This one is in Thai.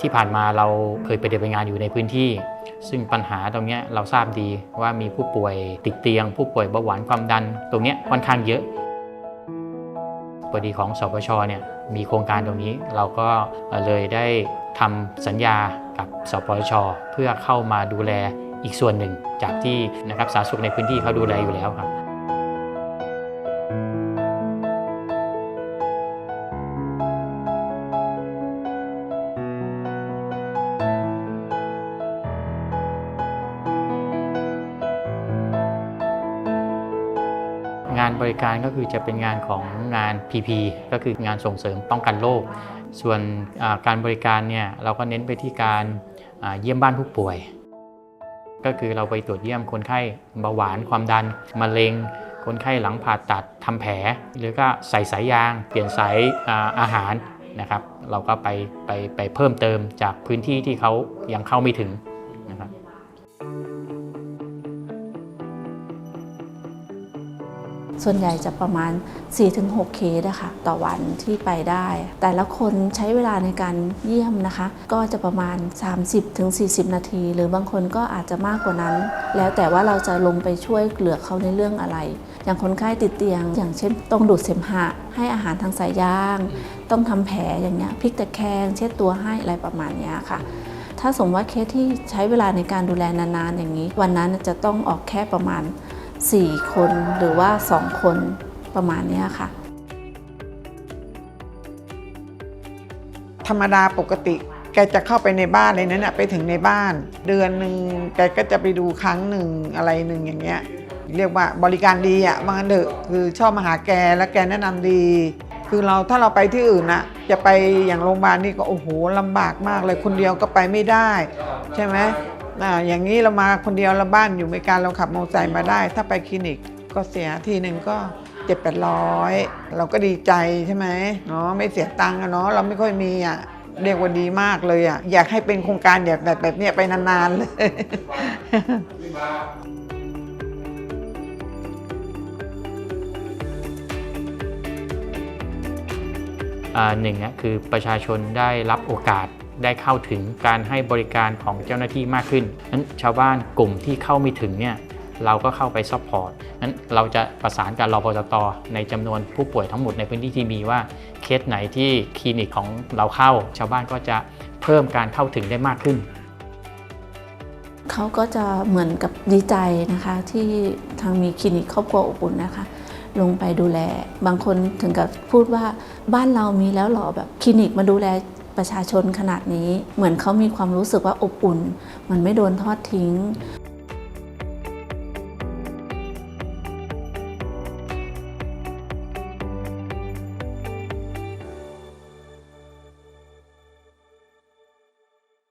ที่ผ่านมาเราเคยไปเดินไปงานอยู่ในพื้นที่ ซึ่งปัญหาตรงนี้เราทราบดีว่ามีผู้ป่วยติดเตียง ผู้ป่วยเบาหวานความดัน ตรงนี้ค่อนข้างเยอะพอดีของสปชเนี่ยมีโครงการตรงนี้เราก็เลยได้ทำสัญญากับสปชเพื่อเข้ามาดูแลอีกส่วนหนึ่งจากที่นะครับสาธารณสุขในพื้นที่เขาดูแลอยู่แล้วครับานบริการก็คือจะเป็นงานของงาน PP ก็คืองานส่งเสริมป้องกันโรคส่วนการบริการเนี่ยเราก็เน้นไปที่การเยี่ยมบ้านผู้ป่วย ก็คือเราไปตรวจเยี่ยมคนไข้เบาหวานความดันมะเร็ง คนไข้หลังผ่าตัดทำแผล หรือก็ใส่สายยาง เปลี่ยนสายอาอาหารนะครับ เราก็ไปไปไปเพิ่มเติมจากพื้นที่ที่เขายังเข้าไม่ถึง ส่วนใหญ่จะประมาณ 4-6 เคสอะค่ะต่อวันที่ไปได้ แต่ละคนใช้เวลาในการเยี่ยมนะคะ ก็จะประมาณ 30-40 นาที หรือบางคนก็อาจจะมากกว่านั้น แล้วแต่ว่าเราจะลงไปช่วยเหลือเขาในเรื่องอะไร อย่างคนไข้ติดเตียง อย่างเช่นต้องดูดเสมหะ ให้อาหารทางสายยาง ต้องทำแผลอย่างเงี้ยพลิกตะแคง เช็ดตัวให้อะไรประมาณเนี้ยค่ะถ้าสมมติว่าเคสที่ใช้เวลาในการดูแลนานๆอย่างนี้ วันนั้นจะต้องออกแค่ประมาณ 4 คนหรือว่า 2 คนประมาณนี้ค่ะ ธรรมดาปกติแกจะเข้าไปในบ้านเลยนั้นน่ะไปถึงในบ้าน เดือนหนึ่งแกก็จะไปดูครั้งหนึ่งอะไรหนึ่งอย่างเงี้ยเรียกว่าบริการดีอะบางเถอะคือชอบมาหาแกแล้วแกแนะนำดี คือเราถ้าเราไปที่อื่นน่ะจะไปอย่างโรงพยาบาลนี่ก็โอ้โหลำบากมากเลยคนเดียวก็ไปไม่ได้ ใช่ไหม อ่าอย่างนี้เรามาคนเดียวเราบ้านอยู่อเมริกาเราขับมอเตอร์ไซค์มาได้ ถ้าไปคลินิกก็เสียทีหนึ่งก็เจ็ดแปดร้อยเราก็ดีใจใช่ไหมเนาะไม่เสียตังค์อะเนาะเราไม่ค่อยมีอะเรียกว่าดีมากเลยอะอยากให้เป็นโครงการแบบแบบแบบเนี้ยไปนานๆเลยอ่าหนึ่งนะคือประชาชนได้รับโอกาส ได้เข้าถึงการให้บริการของเจ้าหน้าที่มากขึ้นนั้นชาวบ้านกลุ่มที่เข้าไม่ถึงเนี่ยเราก็เข้าไปซัพพอร์ตนั้นเราจะประสานกับรพสตในจำนวนผู้ป่วยทั้งหมดในพื้นที่ที่มีว่าเคสไหนที่คลินิกของเราเข้า ชาวบ้านก็จะเพิ่มการเข้าถึงได้มากขึ้น เขาก็จะเหมือนกับดีใจนะคะ ที่ทางมีคลินิกครอบครัวอบอุ่นนะคะ ลงไปดูแล บางคนถึงกับพูดว่าบ้านเรามีแล้วหรอแบบคลินิกมาดูแล ประชาชนขนาดนี้ เหมือนเขามีความรู้สึกว่าอบอุ่น มันไม่โดนทอดทิ้ง